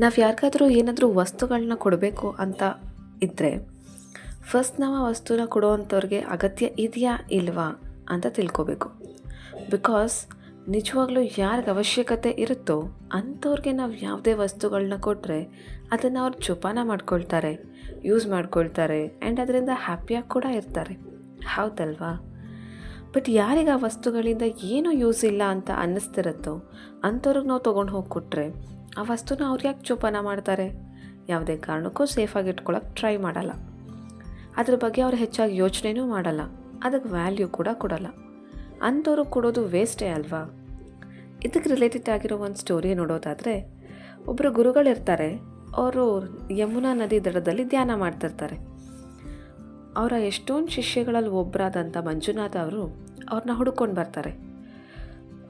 ನಾವು ಯಾರಿಗಾದರೂ ಏನಾದರೂ ವಸ್ತುಗಳನ್ನ ಕೊಡಬೇಕು ಅಂತ ಇದ್ದರೆ ಫಸ್ಟ್ ನಾವು ಆ ವಸ್ತುನ ಕೊಡೋವಂಥವ್ರಿಗೆ ಅಗತ್ಯ ಇದೆಯಾ ಇಲ್ವಾ ಅಂತ ತಿಳ್ಕೊಬೇಕು. ಬಿಕಾಸ್ ನಿಜವಾಗ್ಲೂ ಯಾರಿಗೆ ಅವಶ್ಯಕತೆ ಇರುತ್ತೋ ಅಂಥವ್ರಿಗೆ ನಾವು ಯಾವುದೇ ವಸ್ತುಗಳನ್ನ ಕೊಟ್ಟರೆ ಅದನ್ನು ಅವ್ರು ಜೋಪಾನ ಮಾಡ್ಕೊಳ್ತಾರೆ ಯೂಸ್ ಮಾಡ್ಕೊಳ್ತಾರೆ ಆ್ಯಂಡ್ ಅದರಿಂದ ಹ್ಯಾಪಿಯಾಗಿ ಕೂಡ ಇರ್ತಾರೆ. ಹೌದಲ್ವಾ? ಬಟ್ ಯಾರಿಗೆ ಆ ವಸ್ತುಗಳಿಂದ ಏನೂ ಯೂಸ್ ಇಲ್ಲ ಅಂತ ಅನ್ನಿಸ್ತಿರುತ್ತೋ ಅಂಥವ್ರಿಗೆ ನಾವು ತೊಗೊಂಡು ಹೋಗಿ ಕೊಟ್ಟರೆ ಆ ವಸ್ತುನ ಅವ್ರು ಯಾಕೆ ಜೋಪಾನ ಮಾಡ್ತಾರೆ? ಯಾವುದೇ ಕಾರಣಕ್ಕೂ ಸೇಫಾಗಿ ಇಟ್ಕೊಳಕ್ಕೆ ಟ್ರೈ ಮಾಡಲ್ಲ. ಅದ್ರ ಬಗ್ಗೆ ಅವ್ರು ಹೆಚ್ಚಾಗಿ ಯೋಚನೆನೂ ಮಾಡಲ್ಲ. ಅದಕ್ಕೆ ವ್ಯಾಲ್ಯೂ ಕೂಡ ಕೊಡಲ್ಲ. ಅಂಥವ್ರು ಕೊಡೋದು ವೇಸ್ಟೇ ಅಲ್ವಾ? ಇದಕ್ಕೆ ರಿಲೇಟೆಡ್ ಆಗಿರೋ ಒಂದು ಸ್ಟೋರಿ ನೋಡೋದಾದರೆ ಒಬ್ಬರು ಗುರುಗಳಿರ್ತಾರೆ ಅವರು ಯಮುನಾ ನದಿ ದಡದಲ್ಲಿ ಧ್ಯಾನ ಮಾಡ್ತಿರ್ತಾರೆ. ಅವರ ಎಷ್ಟೊಂದು ಶಿಷ್ಯಗಳಲ್ಲಿ ಒಬ್ಬರಾದಂಥ ಮಂಜುನಾಥ್ ಅವರು ಅವ್ರನ್ನ ಹುಡ್ಕೊಂಡು ಬರ್ತಾರೆ.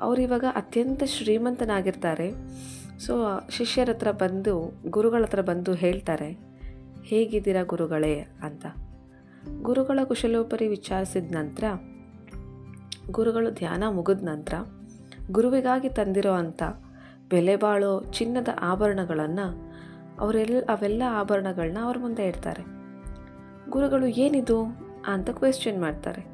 ಅವ್ರು ಇವಾಗ ಅತ್ಯಂತ ಶ್ರೀಮಂತನಾಗಿರ್ತಾರೆ. ಸೊ, ಶಿಷ್ಯರ ಹತ್ರ ಬಂದು, ಗುರುಗಳ ಹತ್ರ ಬಂದು ಹೇಳ್ತಾರೆ, ಹೇಗಿದ್ದೀರಾ ಗುರುಗಳೇ? ಅಂತ. ಗುರುಗಳ ಕುಶಲೋಪರಿ ವಿಚಾರಿಸಿದ ನಂತರ, ಗುರುಗಳು ಧ್ಯಾನ ಮುಗಿದ ನಂತರ, ಗುರುವಿಗಾಗಿ ತಂದಿರೋ ಅಂಥ ಬೆಲೆ ಬಾಳೋ ಚಿನ್ನದ ಆಭರಣಗಳನ್ನು ಅವರೆಲ್ಲ ಅವೆಲ್ಲ ಆಭರಣಗಳನ್ನ ಅವ್ರ ಮುಂದೆ ಇಡ್ತಾರೆ. ಗುರುಗಳು, ಏನಿದು? ಅಂತ ಕ್ವೆಶ್ಚನ್ ಮಾಡ್ತಾರೆ.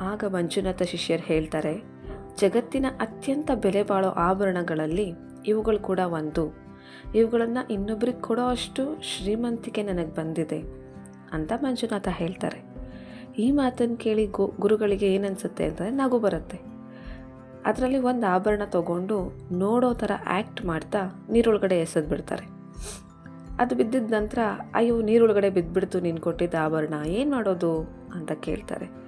ಆಗ ಮಂಜುನಾಥ ಶಿಷ್ಯರು ಹೇಳ್ತಾರೆ ಜಗತ್ತಿನ ಅತ್ಯಂತ ಬೆಲೆ ಬಾಳೋ ಆಭರಣಗಳಲ್ಲಿ ಇವುಗಳು ಕೂಡ ಒಂದು. ಇವುಗಳನ್ನು ಇನ್ನೊಬ್ರಿಗೆ ಕೊಡೋ ಅಷ್ಟು ಶ್ರೀಮಂತಿಕೆ ನನಗೆ ಬಂದಿದೆ ಅಂತ ಮಂಜುನಾಥ ಹೇಳ್ತಾರೆ. ಈ ಮಾತನ್ನು ಕೇಳಿ ಗು, ಗುರುಗಳಿಗೆ ಏನನ್ಸುತ್ತೆ ಅಂದರೆ ನಗು ಬರುತ್ತೆ. ಅದರಲ್ಲಿ ಒಂದು ಆಭರಣ ತಗೊಂಡು ನೋಡೋ ಥರ ಆ್ಯಕ್ಟ್ ಮಾಡ್ತಾ ನೀರೊಳಗಡೆ ಎಸೆದು ಬಿಡ್ತಾರೆ. ಅದು ಬಿದ್ದಿದ ನಂತರ, ಅಯ್ಯೋ, ನೀರೊಳಗಡೆ ಬಿದ್ದುಬಿಡ್ತು ನೀನು ಕೊಟ್ಟಿದ್ದ ಆಭರಣ, ಏನು ಮಾಡೋದು? ಅಂತ ಕೇಳ್ತಾರೆ.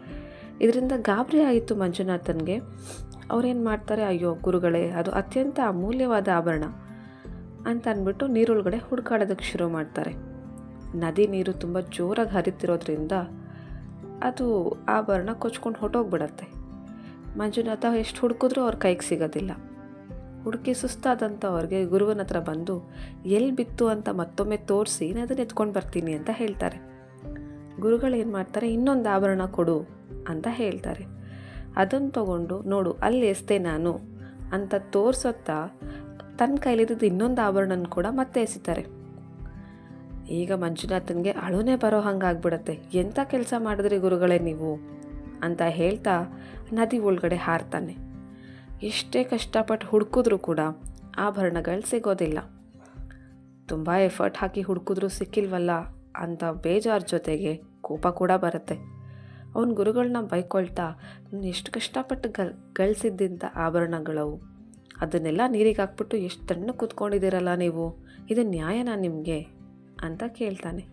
ಇದರಿಂದ ಗಾಬರಿ ಆಯಿತು ಮಂಜುನಾಥನ್ಗೆ. ಅವ್ರೇನು ಮಾಡ್ತಾರೆ, ಅಯ್ಯೋ ಗುರುಗಳೇ, ಅದು ಅತ್ಯಂತ ಅಮೂಲ್ಯವಾದ ಆಭರಣ ಅಂತ ಅಂದ್ಬಿಟ್ಟು ನೀರೊಳಗಡೆ ಹುಡ್ಕಾಡೋದಕ್ಕೆ ಶುರು ಮಾಡ್ತಾರೆ. ನದಿ ನೀರು ತುಂಬ ಜೋರಾಗಿ ಹರಿತಿರೋದ್ರಿಂದ ಅದು ಆಭರಣ ಕೊಚ್ಕೊಂಡು ಹೊಟ್ಟೋಗ್ಬಿಡತ್ತೆ ಮಂಜುನಾಥ ಎಷ್ಟು ಹುಡುಕಿದ್ರೂ ಅವ್ರ ಕೈಗೆ ಸಿಗೋದಿಲ್ಲ. ಹುಡುಕಿ ಸುಸ್ತಾದಂಥವ್ರಿಗೆ ಗುರುವನ ಹತ್ರ ಬಂದು ಎಲ್ಲಿ ಬಿತ್ತು ಅಂತ ಮತ್ತೊಮ್ಮೆ ತೋರಿಸಿ, ನಾನು ಅದನ್ನ ಎತ್ಕೊಂಡು ಬರ್ತೀನಿ ಅಂತ ಹೇಳ್ತಾರೆ. ಗುರುಗಳು ಏನು ಮಾಡ್ತಾರೆ, ಇನ್ನೊಂದು ಆಭರಣ ಕೊಡು ಅಂತ ಹೇಳ್ತಾರೆ. ಅದನ್ನು ತಗೊಂಡು ನೋಡು, ಅಲ್ಲಿ ಎಸ್ತೆ ನಾನು ಅಂತ ತೋರಿಸುತ್ತಾ ತನ್ನ ಕೈಲಿದ್ದು ಇನ್ನೊಂದು ಆಭರಣನ ಕೂಡ ಮತ್ತೆ ಎಸಿತಾರೆ. ಈಗ ಮಂಜುನಾಥನ್ಗೆ ಅಳುನೇ ಬರೋ ಹಂಗಾಗ್ಬಿಡತ್ತೆ. ಎಂಥ ಕೆಲಸ ಮಾಡಿದ್ರಿ ಗುರುಗಳೇ ನೀವು? ಅಂತ ಹೇಳ್ತಾ ನದಿ ಒಳಗಡೆ ಹಾರ್ತಾನೆ. ಎಷ್ಟೇ ಕಷ್ಟಪಟ್ಟು ಹುಡುಕಿದ್ರೂ ಕೂಡ ಆಭರಣಗಳು ಸಿಗೋದಿಲ್ಲ. ತುಂಬ ಎಫರ್ಟ್ ಹಾಕಿ ಹುಡುಕಿದ್ರೂ ಸಿಕ್ಕಿಲ್ವಲ್ಲ ಅಂತ ಬೇಜಾರ್ ಜೊತೆಗೆ ಕೋಪ ಕೂಡ ಬರುತ್ತೆ. ಅವನ ಗುರುಗಳನ್ನ ಬೈಕೊಳ್ತಾ ನಾನು ಎಷ್ಟು ಕಷ್ಟಪಟ್ಟು ಗಲ್ ಗಳಿಸಿದ್ದಂಥ ಆಭರಣಗಳವು. ಅದನ್ನೆಲ್ಲ ನೀರಿಗೆ ಹಾಕ್ಬಿಟ್ಟು ಎಷ್ಟು ತಣ್ಣ ಕೂತ್ಕೊಂಡಿದ್ದೀರಲ್ಲ ನೀವು? ಇದು ನ್ಯಾಯನಾ ನಿಮಗೆ? ಅಂತ ಕೇಳ್ತಾನೆ.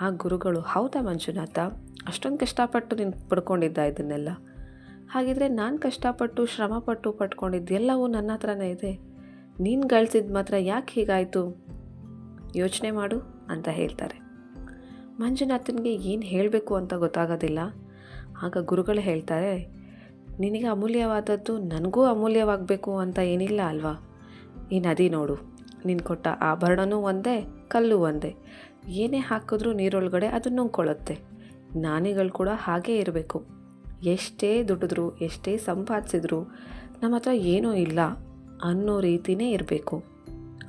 ಆ ಗುರುಗಳು, ಹೌದಾ ಮಂಜುನಾಥ? ಅಷ್ಟೊಂದು ಕಷ್ಟಪಟ್ಟು ನೀನು ಪಡ್ಕೊಂಡಿದ್ದ ಇದನ್ನೆಲ್ಲ? ಹಾಗಿದ್ರೆ ನಾನು ಕಷ್ಟಪಟ್ಟು, ಶ್ರಮಪಟ್ಟು ಪಡ್ಕೊಂಡಿದ್ದೆಲ್ಲವೂ ನನ್ನ ಹತ್ರನೇ ಇದೆ. ನೀನು ಗಳಿಸಿದ ಮಾತ್ರ ಯಾಕೆ ಹೀಗಾಯಿತು? ಯೋಚನೆ ಮಾಡು, ಅಂತ ಹೇಳ್ತಾರೆ. ಮಂಜುನಾಥನಿಗೆ ಏನು ಹೇಳಬೇಕು ಅಂತ ಗೊತ್ತಾಗೋದಿಲ್ಲ. ಆಗ ಗುರುಗಳು ಹೇಳ್ತಾರೆ, ನಿನಗೆ ಅಮೂಲ್ಯವಾದದ್ದು ನನಗೂ ಅಮೂಲ್ಯವಾಗಬೇಕು ಅಂತ ಏನಿಲ್ಲ ಅಲ್ವಾ? ಈ ನದಿ ನೋಡು, ನೀನು ಕೊಟ್ಟ ಆಭರಣನೂ ಒಂದೇ, ಕಲ್ಲು ಒಂದೇ. ಏನೇ ಹಾಕಿದ್ರೂ ನೀರೊಳಗಡೆ ಅದು ನುಂಗ್ಕೊಳ್ಳುತ್ತೆ. ಜ್ಞಾನಿಗಳು ಕೂಡ ಹಾಗೇ ಇರಬೇಕು. ಎಷ್ಟೇ ದುಡಿದ್ರು, ಎಷ್ಟೇ ಸಂಪಾದಿಸಿದ್ರು ನಮ್ಮ ಹತ್ರ ಏನೂ ಇಲ್ಲ ಅನ್ನೋ ರೀತಿನೇ ಇರಬೇಕು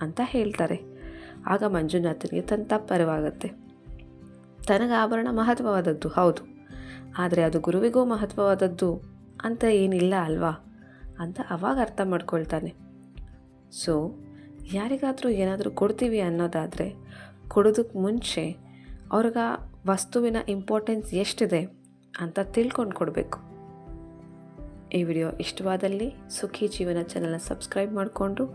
ಅಂತ ಹೇಳ್ತಾರೆ. ಆಗ ಮಂಜುನಾಥನಿಗೆ ತನ್ನ ತಪ್ಪರವಾಗತ್ತೆ ತನಗೆ ಆಭರಣ ಮಹತ್ವವಾದದ್ದು, ಹೌದು. ಆದರೆ ಅದು ಗುರುವಿಗೂ ಮಹತ್ವವಾದದ್ದು ಅಂತ ಏನಿಲ್ಲ ಅಲ್ವಾ? ಅಂತ ಅವಾಗ ಅರ್ಥ ಮಾಡ್ಕೊಳ್ತಾನೆ. ಸೊ ಯಾರಿಗಾದರೂ ಏನಾದರೂ ಕೊಡ್ತೀವಿ ಅನ್ನೋದಾದರೆ ಕೊಡೋದಕ್ಕೆ ಮುಂಚೆ ಅವ್ರಿಗೆ ವಸ್ತುವಿನ ಇಂಪಾರ್ಟೆನ್ಸ್ ಎಷ್ಟಿದೆ ಅಂತ ತಿಳ್ಕೊಂಡು ಕೊಡಬೇಕು. ಈ ವಿಡಿಯೋ ಇಷ್ಟವಾದಲ್ಲಿ ಸುಖಿ ಜೀವನ ಚಾನಲ್ನ ಸಬ್ಸ್ಕ್ರೈಬ್ ಮಾಡಿಕೊಂಡು